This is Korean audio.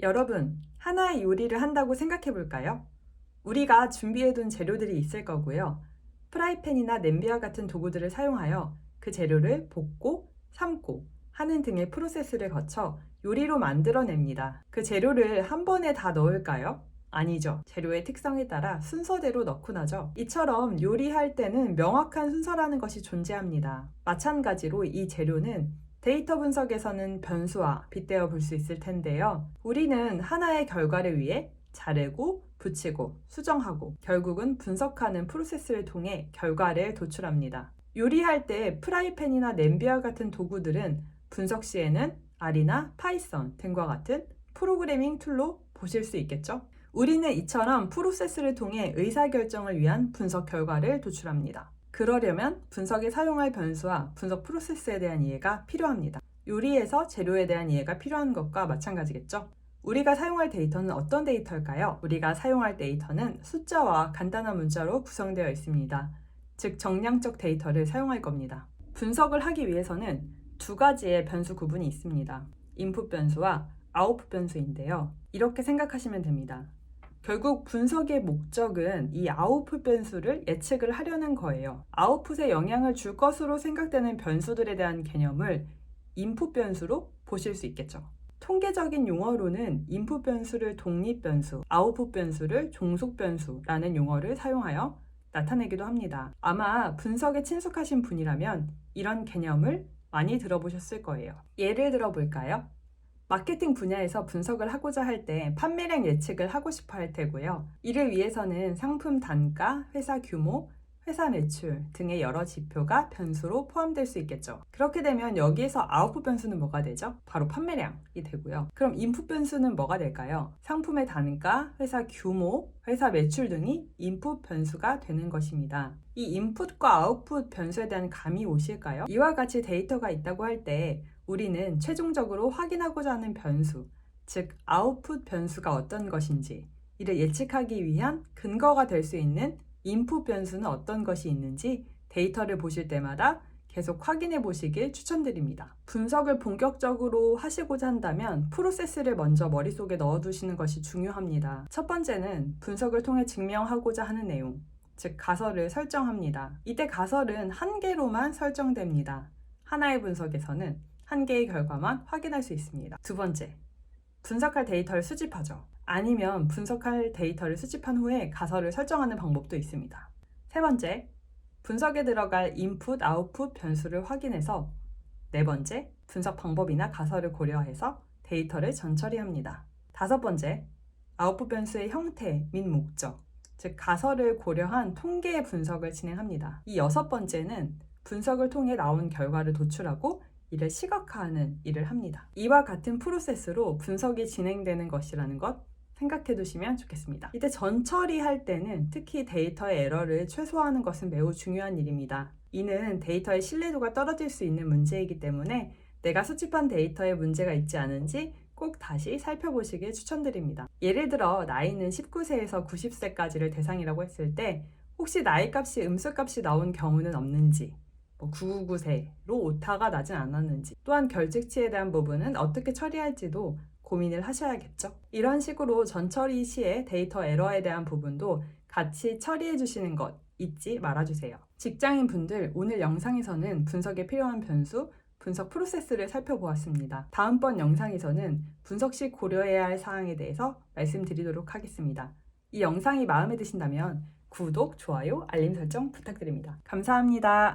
여러분, 하나의 요리를 한다고 생각해 볼까요? 우리가 준비해 둔 재료들이 있을 거고요. 프라이팬이나 냄비와 같은 도구들을 사용하여 그 재료를 볶고, 삶고, 하는 등의 프로세스를 거쳐 요리로 만들어냅니다. 그 재료를 한 번에 다 넣을까요? 아니죠. 재료의 특성에 따라 순서대로 넣고 나죠. 이처럼 요리할 때는 명확한 순서라는 것이 존재합니다. 마찬가지로 이 재료는 데이터 분석에서는 변수와 빗대어 볼 수 있을 텐데요. 우리는 하나의 결과를 위해 자르고 붙이고 수정하고 결국은 분석하는 프로세스를 통해 결과를 도출합니다. 요리할 때 프라이팬이나 냄비와 같은 도구들은 분석 시에는 R이나 파이썬 등과 같은 프로그래밍 툴로 보실 수 있겠죠? 우리는 이처럼 프로세스를 통해 의사결정을 위한 분석 결과를 도출합니다. 그러려면 분석에 사용할 변수와 분석 프로세스에 대한 이해가 필요합니다. 요리에서 재료에 대한 이해가 필요한 것과 마찬가지겠죠? 우리가 사용할 데이터는 어떤 데이터일까요? 우리가 사용할 데이터는 숫자와 간단한 문자로 구성되어 있습니다. 즉, 정량적 데이터를 사용할 겁니다. 분석을 하기 위해서는 두 가지의 변수 구분이 있습니다. 인풋 변수와 아웃풋 변수인데요. 이렇게 생각하시면 됩니다. 결국 분석의 목적은 이 아웃풋 변수를 예측을 하려는 거예요. 아웃풋에 영향을 줄 것으로 생각되는 변수들에 대한 개념을 인풋 변수로 보실 수 있겠죠. 통계적인 용어로는 인풋 변수를 독립 변수, 아웃풋 변수를 종속 변수라는 용어를 사용하여 나타내기도 합니다. 아마 분석에 친숙하신 분이라면 이런 개념을 많이 들어보셨을 거예요. 예를 들어 볼까요? 마케팅 분야에서 분석을 하고자 할 때 판매량 예측을 하고 싶어 할 테고요. 이를 위해서는 상품 단가, 회사 규모, 회사 매출 등의 여러 지표가 변수로 포함될 수 있겠죠. 그렇게 되면 여기에서 아웃풋 변수는 뭐가 되죠? 바로 판매량이 되고요. 그럼 인풋 변수는 뭐가 될까요? 상품의 단가, 회사 규모, 회사 매출 등이 인풋 변수가 되는 것입니다. 이 인풋과 아웃풋 변수에 대한 감이 오실까요? 이와 같이 데이터가 있다고 할때 우리는 최종적으로 확인하고자 하는 변수, 즉 아웃풋 변수가 어떤 것인지 이를 예측하기 위한 근거가 될 수 있는 인풋 변수는 어떤 것이 있는지 데이터를 보실 때마다 계속 확인해 보시길 추천드립니다. 분석을 본격적으로 하시고자 한다면 프로세스를 먼저 머릿속에 넣어 두시는 것이 중요합니다. 첫 번째는 분석을 통해 증명하고자 하는 내용, 즉 가설을 설정합니다. 이때 가설은 한 개로만 설정됩니다. 하나의 분석에서는 한 개의 결과만 확인할 수 있습니다. 두 번째, 분석할 데이터를 수집하죠. 아니면 분석할 데이터를 수집한 후에 가설을 설정하는 방법도 있습니다. 세 번째, 분석에 들어갈 인풋, 아웃풋 변수를 확인해서 네 번째, 분석 방법이나 가설을 고려해서 데이터를 전처리합니다. 다섯 번째, 아웃풋 변수의 형태 및 목적, 즉 가설을 고려한 통계 분석을 진행합니다. 이 여섯 번째는 분석을 통해 나온 결과를 도출하고 이를 시각화하는 일을 합니다. 이와 같은 프로세스로 분석이 진행되는 것이라는 것 생각해 두시면 좋겠습니다. 이때 전처리할 때는 특히 데이터의 에러를 최소화하는 것은 매우 중요한 일입니다. 이는 데이터의 신뢰도가 떨어질 수 있는 문제이기 때문에 내가 수집한 데이터에 문제가 있지 않은지 꼭 다시 살펴보시길 추천드립니다. 예를 들어 나이는 19세에서 90세까지를 대상이라고 했을 때 혹시 나이 값이 음수 값이 나온 경우는 없는지 뭐 999세로 오타가 나진 않았는지 또한 결직치에 대한 부분은 어떻게 처리할지도 고민을 하셔야겠죠. 이런 식으로 전처리 시에 데이터 에러에 대한 부분도 같이 처리해 주시는 것 잊지 말아주세요. 직장인 분들 오늘 영상에서는 분석에 필요한 변수, 분석 프로세스를 살펴보았습니다. 다음번 영상에서는 분석 시 고려해야 할 사항에 대해서 말씀드리도록 하겠습니다. 이 영상이 마음에 드신다면 구독, 좋아요, 알림 설정 부탁드립니다. 감사합니다.